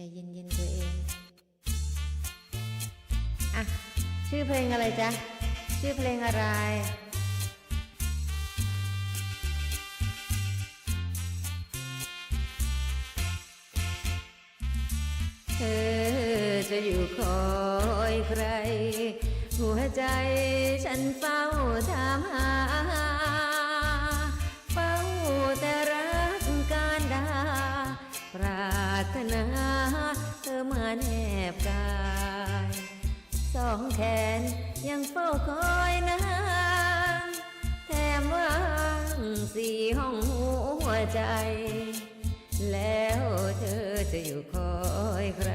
ใจเย็นๆตัวเอง อะ ชื่อเพลงอะไรจ๊ะ ชื่อเพลงอะไร เธอจะอยู่คอยใคร หัวใจฉันเฝ้าถามหา องแขนยังเฝ้าคอยนานแถมว่างสี่ห้องหัวใจ แล้วเธอจะอยู่คอยใคร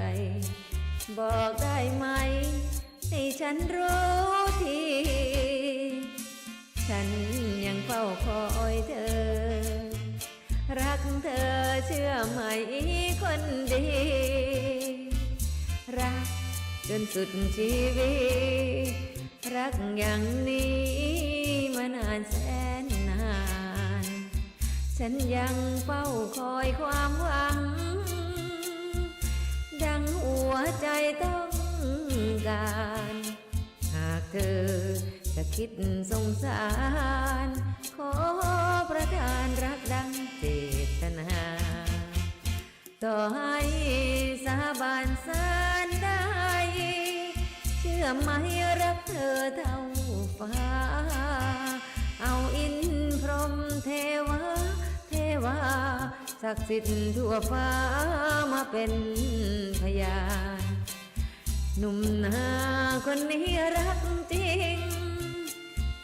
บอกได้ไหม ให้ฉันรู้ที ฉันยังเฝ้าคอยเธอ รักเธอเชื่อไหมคนดี จนสุดชีวิต รักอย่างนี้มานานแสนนาน ฉันยังเฝ้าคอยความหวัง ดังหัวใจต้องการ หากเธอจะคิดสงสาร ข อไหมรักเธอเท่าฟ้า เอาอินพรหมเทวา เทวาศักดิ์สิทธิ์ทั่วฟ้ามาเป็นพยานหนุ่มนาคนนี้รักจริง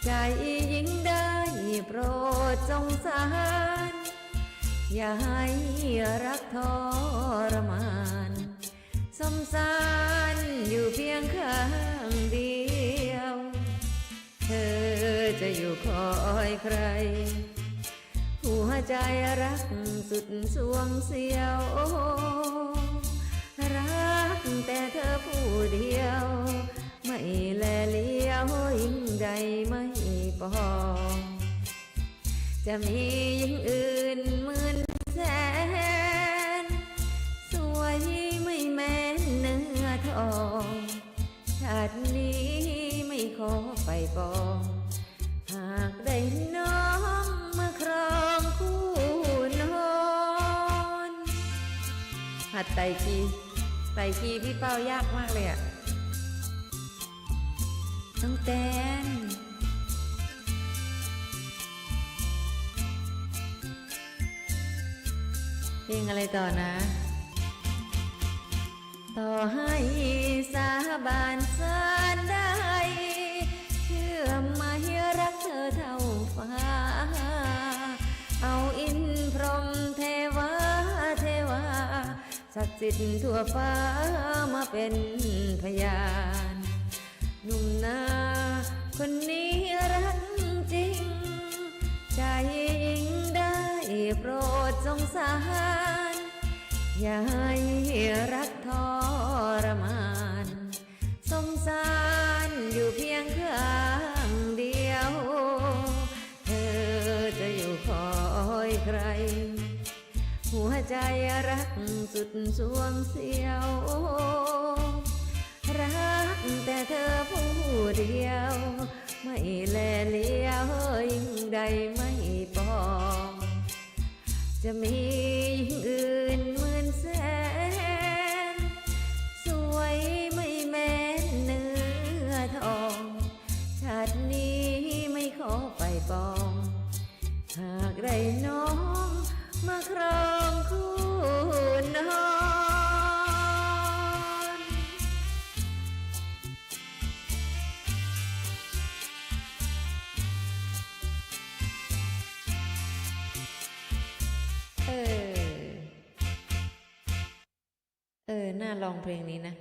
ใจยิ่งได้โปรดสงสารอย่าให้รักทร จะอยู่คอยใคร หัวใจรักสุดสวงเสียว รักแต่เธอผู้เดียว ไม่แลเลี้ยวยิ่งใดไม่ปอจะมียิ่งอื่นหมื่นแสน สวยไม่แม้นเนื้อทองชาตินี้ไม่ขอไปปองากได้น้องมาครองคู่นอนหัดไตคีไตคีพี่เป้ายากมากเลยอะต้องแตนเพลงอะไรต่อนะ ต่อให้สาบานสานได้ เชื่อม ดิ์สิทธิ์ทั่วฟ้ามาเป็นพยานหนุ่มนาคนนี้รักจริง ใจิงได้โปรดสงสาร อย่าให้รักทรมาน สงสารอยู่เพียงข้างเดียว เธอจะอยู่คอยใคร หัวใจรักสุดสวงเสียว รักแต่เธอผู้เดียว ไม่แลเลี้ยวยิ่งใดไม่ปอง จะมียิ่งอื่นหมื่นแสน สวยไม่แม้นเนื้อทอง ชาตินี้ไม่ขอไปปอง หากได้น้อ น่าลองเพลงนี้นะ